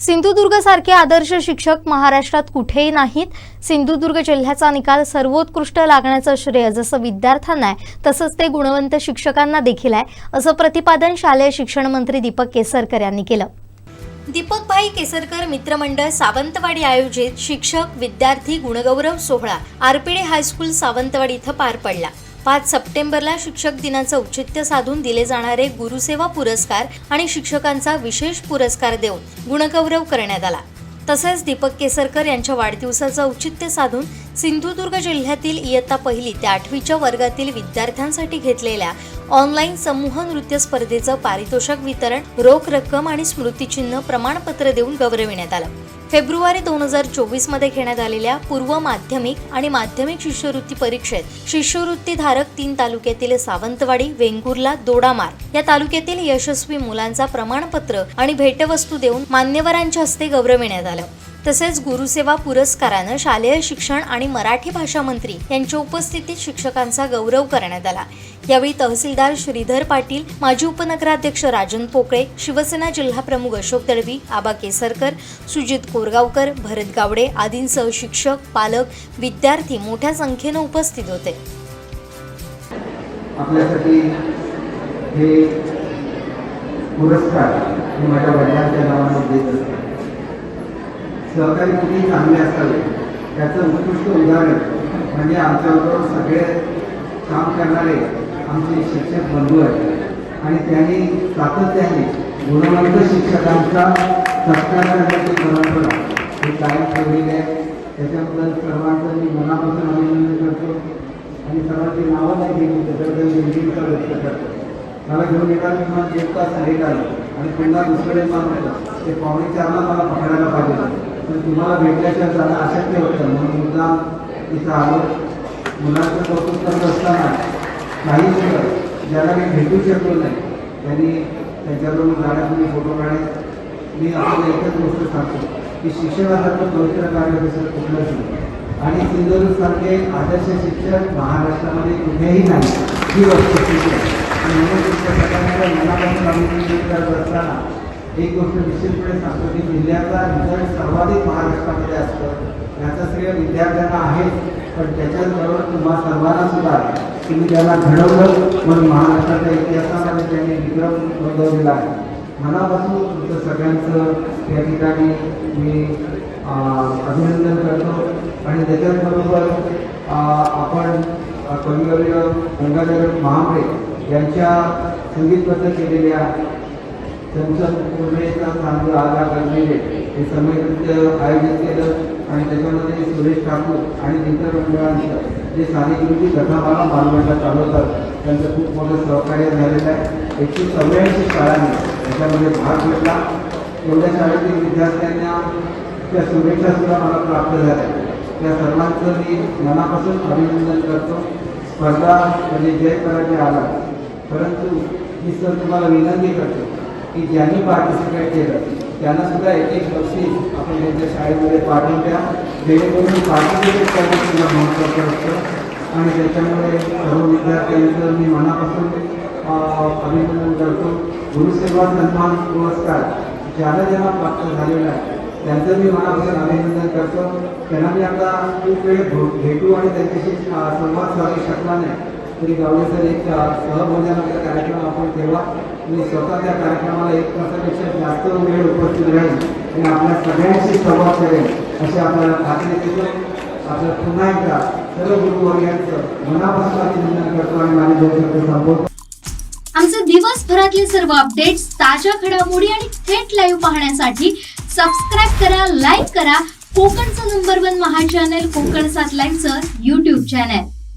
सिंधुदुर्ग सारखे आदर्श शिक्षक महाराष्ट्रात कुठेही नाहीत. सिंधुदुर्ग जिल्ह्याचा निकाल सर्वोत्कृष्ट लागण्याचं श्रेय जसं विद्यार्थ्यांना आहे तसंच ते गुणवंत शिक्षकांना देखील आहे असं प्रतिपादन शालेय शिक्षण मंत्री दीपक केसरकर यांनी केलं. दीपकभाई केसरकर मित्रमंडळ सावंतवाडी आयोजित शिक्षक विद्यार्थी गुणगौरव सोहळा आरपीडे हायस्कूल सावंतवाडी इथं पार पडला. पाच सप्टेंबरला शिक्षक दिनाचं औचित्य साधून दिले जाणारे गुरुसेवा पुरस्कार आणि शिक्षकांचा विशेष पुरस्कार देऊन गुणगौरव करण्यात आला. तसेच दीपक केसरकर यांच्या वाढदिवसाचं औचित्य साधून सिंधुदुर्ग जिल्ह्यातील इयत्ता पहिली ते आठवीच्या वर्गातील विद्यार्थ्यांसाठी घेतलेल्या ऑनलाईन समूह नृत्य स्पर्धेचं पारितोषिक वितरण रोख रक्कम आणि स्मृतिचिन्ह प्रमाणपत्र देऊन गौरविण्यात आलं. फेब्रुवारी दोन हजार चोवीसमध्ये घेण्यात आलेल्या पूर्व माध्यमिक आणि माध्यमिक शिष्यवृत्ती परीक्षेत शिष्यवृत्तीधारक तीन तालुक्यातील सावंतवाडी वेंगुर्ला दोडामार या तालुक्यातील यशस्वी मुलांचा प्रमाणपत्र आणि भेटवस्तू देऊन मान्यवरांच्या हस्ते गौरविण्यात आलं. तसेच गुरुसेवा पुरस्कारानं शालेय शिक्षण आणि मराठी भाषा मंत्री यांच्या उपस्थितीत शिक्षकांचा गौरव करण्यात आला. यावेळी तहसीलदार श्रीधर पाटील माजी उपनगराध्यक्ष राजन पोकळे शिवसेना जिल्हा प्रमुख अशोक दळवी आबा केसरकर सुजित कोरगावकर भरत गावडे आदींसह शिक्षक पालक विद्यार्थी मोठ्या संख्येनं उपस्थित होते. आपल्यासाठी हे पुरस्कार माझ्या वडिलांच्या नावाने देत असतो सहकारी किती चांगले असावे? त्याचं उत्कृष्ट उदाहरण म्हणजे आमच्याबरोबर सगळे काम करणारे आमचे शिक्षक बंधू आहेत. आणि त्यांनी सातत्याने गुणवंत शिक्षकांचा सत्कार करण्याची परंपरा ही कायम ठेवलेली आहे. त्याच्याबद्दल सर्वांचं मी मनापासून अभिनंदन करतो. आणि सर्वांची नावं नाही घेऊन त्याच्याबद्दल दिलगिरीचा व्यक्त करतो. मला घेऊन येतात मी मला एक तास लेट आलो. आणि पुन्हा दुसरं विमान होतं ते पावणे चारला मला पकडायला पाहिजे. तर तुम्हाला भेटल्याशिवाय जाणं अशक्य होतं. म्हणून मुद्दा इथं आलो. मुलांचं कौतुक करत असताना काही मुलं ज्याला मी भेटू शकलो नाही त्यांनी त्यांच्याबरोबर गाड्यातून फोटो काढले मी आपल्याला एकच गोष्ट सांगतो की शिक्षणासारखं पवित्र कार्य दुसरं कुठलंच नाही. आणि सिंधुदुर्गसारखे आदर्श शिक्षक महाराष्ट्रामध्ये कुठेही नाही. ही गोष्ट आणि म्हणून तुमच्या सगळ्यांच्या मनापासून आम्ही करत असताना एक गोष्ट निश्चितपणे सांगतो की जिल्ह्याचा रिझल्ट सर्वाधिक महाराष्ट्रामध्ये असतं. याचं श्रेय विद्यार्थ्यांना आहे पण त्याच्याचबरोबर तुम्हा सर्वांना सुद्धा आहे. तुम्ही त्याला घडवलं म्हणून महाराष्ट्राच्या इतिहासामध्ये त्यांनी विक्रम नोंदवलेला आहे. मनापासून तुमचं सगळ्यांचं या ठिकाणी मी अभिनंदन करतो. आणि त्याच्याचबरोबर आपण अं, कविवर्य गंगाधर महामरे यांच्या संगीतबद्ध केलेल्या त्यांच्या पूर्णेचा चांगलं आधार करलेले हे समय आयोजित केलं आणि त्याच्यामध्ये सुरेश ठाकूर आणि इतर मंडळांचं जे सानिकृती कथामाला मालमंडळ चालवतात त्यांचं खूप मोठं सहकार्य झालेलं आहे. एकशे चौऱ्याऐंशी शाळांनी त्याच्यामध्ये भाग घेतला. एवढ्या शाळेतील विद्यार्थ्यांना त्या शुभेच्छा सुद्धा मला प्राप्त झाल्या. त्या सर्वांचं मी मनापासून अभिनंदन करतो. स्पर्धा म्हणजे जय करायचे आला परंतु मी सर तुम्हाला विनंती करतो की ज्यांनी पार्टिसिपेट केलं त्यांना सुद्धा एक एक बक्षीस आपण त्यांच्या शाळेमध्ये पाठवून द्या. जेणेकरून पार्टिसिपेट करणं सुद्धा महत्त्वाचं असतं. आणि त्याच्यामुळे सर्व विद्यार्थ्यांचं मी मनापासून अभिनंदन करतो. गुरुसेवा सन्मान पुरस्कार ज्यांना ज्यांना प्राप्त झालेला आहे त्यांचं मी मनापासून अभिनंदन करतो. त्यांना मी आता खूप वेळ भेटू आणि त्यांच्याशी संवाद साधू शकला नाही. तरी गावडे सर एक अं, सहभोजनाचा कार्यक्रम आपण ठेवा. मी स्वतः त्या कार्यक्रमाला एक तासापेक्षा जास्त वेळ उपस्थित राहील आणि आपल्या सगळ्यांशी संवाद करेल अशी आपल्याला खात्री देतो आपलं पुन्हा एकदा सर्व गुरुवर्गांचं मनापासून अभिनंदन करतो आणि माझे दोन शब्द आमचे दिवसभरातले सर्व अपडेट्स ताज्या घडामोडी आणि थेट लाईव्ह पाहण्यासाठी सबस्क्राईब करा लाईक करा. कोकणचं नंबर वन महा चॅनल कोकण सात लाईनचं युट्यूब चॅनल